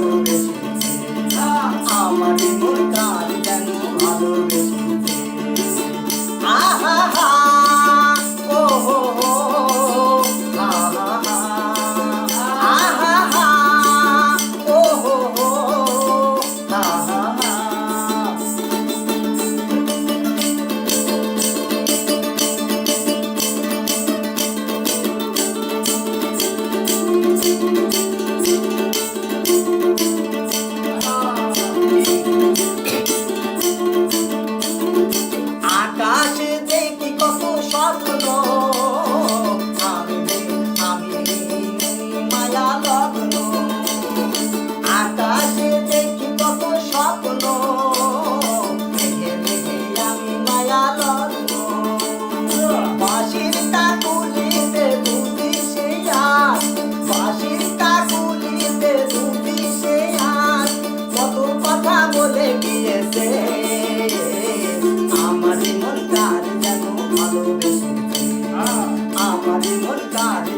Oh, my God. engordado.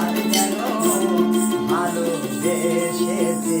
আর যেন ভালো দেশেতে